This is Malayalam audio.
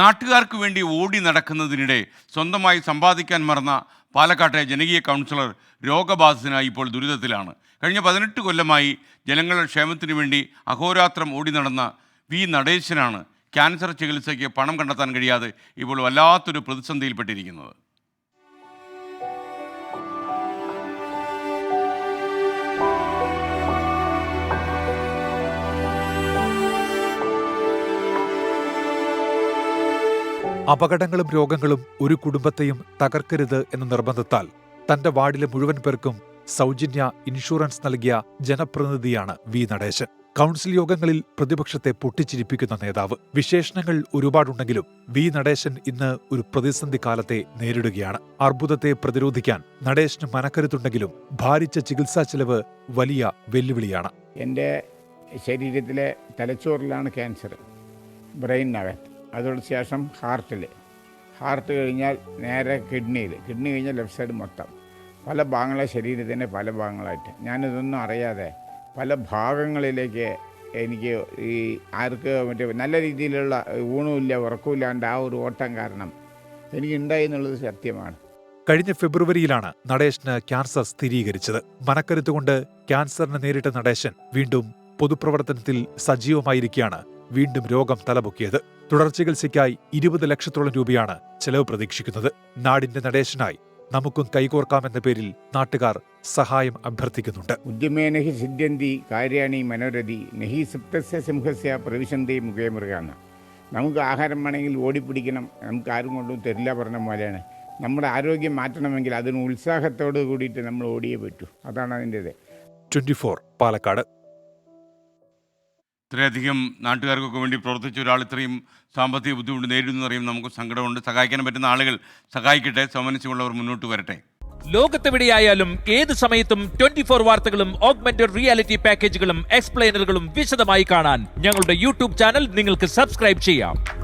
നാട്ടുകാർക്ക് വേണ്ടി ഓടി നടക്കുന്നതിനിടെ സ്വന്തമായി സമ്പാദിക്കാൻ മറന്ന പാലക്കാട്ടെ ജനകീയ കൗൺസിലർ രോഗബാധിതനായി ഇപ്പോൾ ദുരിതത്തിലാണ്. കഴിഞ്ഞ പതിനെട്ട് കൊല്ലമായി ജനങ്ങളുടെ ക്ഷേമത്തിനു വേണ്ടി അഹോരാത്രം ഓടി നടന്ന വി നടേശനാണ് ക്യാൻസർ ചികിത്സയ്ക്ക് പണം കണ്ടെത്താൻ കഴിയാതെ ഇപ്പോൾ വല്ലാത്തൊരു പ്രതിസന്ധിയിൽപ്പെട്ടിരിക്കുന്നത്. അപകടങ്ങളും രോഗങ്ങളും ഒരു കുടുംബത്തെയും തകർക്കരുത് എന്ന നിർബന്ധത്താൽ തന്റെ വാർഡിലെ മുഴുവൻ പേർക്കും സൗജന്യ ഇൻഷുറൻസ് നൽകിയ ജനപ്രതിനിധിയാണ് വി നടേശൻ. കൗൺസിൽ യോഗങ്ങളിൽ പ്രതിപക്ഷത്തെ പൊട്ടിച്ചിരിപ്പിക്കുന്ന നേതാവ്. വിശേഷണങ്ങൾ ഒരുപാടുണ്ടെങ്കിലും വി നടേശൻ ഇന്ന് ഒരു പ്രതിസന്ധി കാലത്തെ നേരിടുകയാണ്. അർബുദത്തെ പ്രതിരോധിക്കാൻ നടേശന് മനക്കരുത്തുണ്ടെങ്കിലും ഭാരിച്ച ചികിത്സാ ചെലവ് വലിയ വെല്ലുവിളിയാണ്. എന്റെ ശരീരത്തിലെ തലച്ചോറിലാണ് ക്യാൻസർ. ബ്രെയിനകത്ത് അതോട് ശേഷം ഹാർട്ടിൽ ഹാർട്ട് കഴിഞ്ഞാൽ നേരെ കിഡ്നിയിൽ കിഡ്നി കഴിഞ്ഞാൽ ലെഫ്റ്റ് സൈഡ് മൊത്തം. പല ഭാഗങ്ങളെ ശരീരത്തിന്റെ പല ഭാഗങ്ങളായിട്ട്. ഞാനിതൊന്നും അറിയാതെ പല ഭാഗങ്ങളിലേക്ക് എനിക്ക് ഈ ആർക്ക് മറ്റേ നല്ല രീതിയിലുള്ള ഊണുമില്ല ഉറക്കമില്ലാണ്ട് ആ ഒരു ഓട്ടം കാരണം എനിക്ക് ഉണ്ടായി എന്നുള്ളത് സത്യമാണ്. കഴിഞ്ഞ ഫെബ്രുവരിയിലാണ് നടേശന് ക്യാൻസർ സ്ഥിരീകരിച്ചത്. മനക്കരുത്തുകൊണ്ട് ക്യാൻസറിനെ നേരിട്ട നടേശൻ വീണ്ടും പൊതുപ്രവർത്തനത്തിൽ സജീവമായിരിക്കെയാണ് വീണ്ടും രോഗം തലപൊക്കിയത്. തുടർ ചികിത്സയ്ക്കായി ഇരുപത് ലക്ഷത്തോളം രൂപയാണ് ചെലവ് പ്രതീക്ഷിക്കുന്നത്. നാടിന്റെ നടേശനായി നമുക്കും കൈകോർക്കാമെന്ന പേരിൽ നാട്ടുകാർ സഹായം അഭ്യർത്ഥിക്കുന്നുണ്ട്. ഉദ്യമേ നഹി സിദ്ധ്യന്തി കാര്യാണി മനോരഥി നഹി സുപ്തസ്യ സിംഹസ്യ പ്രവിശന്തി മുഖേ മൃഗാണ് നമുക്ക് ആഹാരം വേണമെങ്കിൽ ഓടിപ്പിടിക്കണം. നമുക്ക് ആരും കൊണ്ടും തരില്ല പറഞ്ഞ പോലെയാണ്. നമ്മുടെ ആരോഗ്യം മാറ്റണമെങ്കിൽ അതിന് ഉത്സാഹത്തോട് കൂടിയിട്ട് നമ്മൾ ഓടിയേ പറ്റൂ. അതാണ് അതിന്റെത്. ഫോർ പാലക്കാട്. ഇത്രയധികം നാട്ടുകാർക്കൊക്കെ വേണ്ടി പ്രവർത്തിച്ച ഒരാൾ ഇത്രയും സാമ്പത്തിക ബുദ്ധിമുട്ട് നേരിടുന്നു അറിയും നമുക്ക് സങ്കടമുണ്ട്. സഹായിക്കാൻ പറ്റുന്ന ആളുകൾ സഹായിക്കട്ടെ. സമനിച്ചുള്ളവർ മുന്നോട്ട് വരട്ടെ. ലോകത്തെവിടെയായാലും ഏത് സമയത്തും ട്വന്റി ഫോർ വാർത്തകളും ഓഗ്മെന്റഡ് റിയാലിറ്റി പാക്കേജുകളും എക്സ്പ്ലെയിനറുകളും വിശദമായി കാണാൻ ഞങ്ങളുടെ യൂട്യൂബ് ചാനൽ നിങ്ങൾക്ക് സബ്സ്ക്രൈബ് ചെയ്യാം.